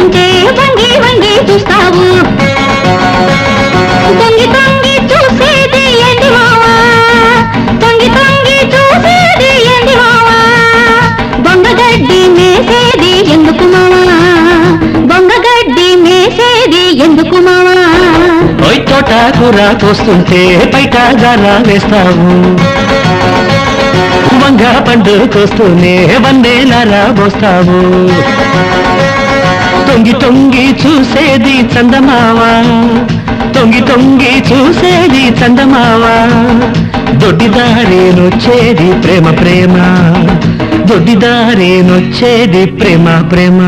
చూస్తుంటే వంగి వంగి చూస్తావు. తొంగి తొంగి చూసేది ఏంటి మావా? తొంగి తొంగి చూసేది ఏంటి మావా? బొంగగడ్డి మేసేది ఎందుకు మావా? బొంగగడ్డి మేసేది ఎందుకు మావా? తోట కూర వేస్తావు. వంగ పండు కోస్తూనే వందేలారా పోస్తావు. తొంగి తొంగి చూసేది చందమావా? తొంగి తొంగి చూసేది చందమావా? దొడ్డిదారేనొచ్చేది ప్రేమ ప్రేమ. దొడ్డిదారేనొచ్చేది ప్రేమ ప్రేమ.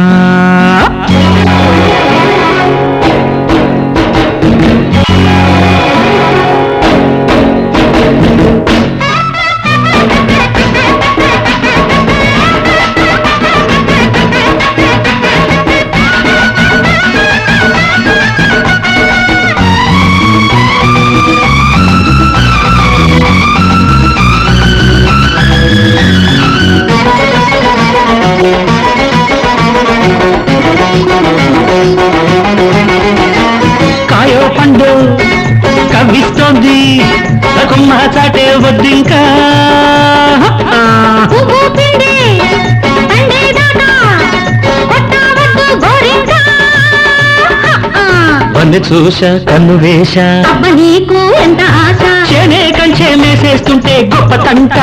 చాటే వద్దింకా. వన్నె చూస కన్ను వేష అబ్బ నీకు ఎంత ఆశ? చేనే కంచే మేసేస్తుంటే గొప్ప తంట.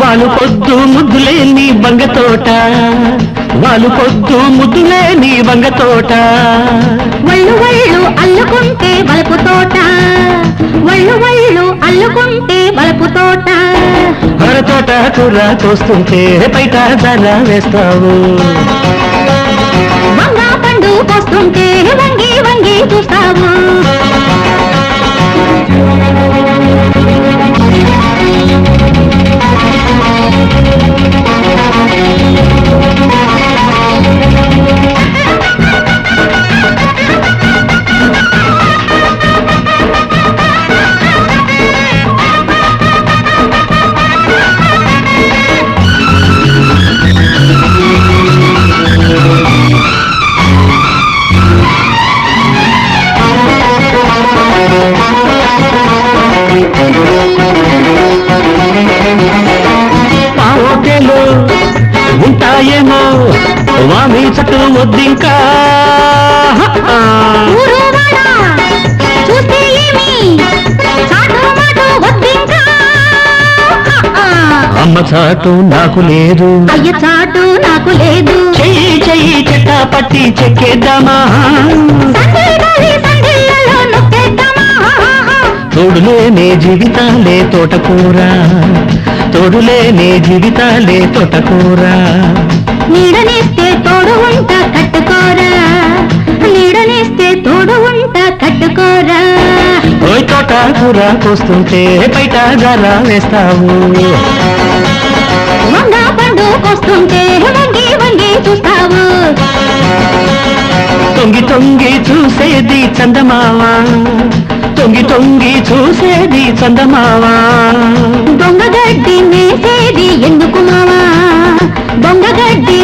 వాళ్ళు పొద్దు ముద్దులేని బంగ తోట. వాళ్ళు పొద్దు ముద్దులేని బంగ తోట. వళ్ళు వళ్ళు అల్లుకుంటే బలుపు తోట. వళ్ళు వళ్ళు అల్లుకుంటే బలుపు తోట. అర తోట కూర కోస్తుంటే బయట ధర వేస్తావు. వంగ పండు పోస్తుంటే వంగి వంగి చూస్తావు. వామి చుట్టూ వద్దింకా? అమ్మ చాటు నాకు లేదు. అయ్య చాటు నాకు లేదు. చెయ్యి చెయ్యి చెట్ట పట్టి చెక్కేద్దామా? తోడులేనే జీవితాలే తోటకూర. తోడులేనే జీవితాలే తోటకూర. నీడనేస్తే తోడు ఉంట కట్టుకోరా. నీడనేస్తే తోడు ఉంట కట్టుకోరా. ఓయ్ తోట కూర కోస్తుంటే బయట గల వేస్తావు. వంగ పండు కోస్తుంటే వంగి వంగి చూస్తావు. తొంగి తొంగి చూసేది చందమావా తొంగి తొంగి చూసేది చందమావా దొంగ గడ్డి మేసేది దొంగగడ్డి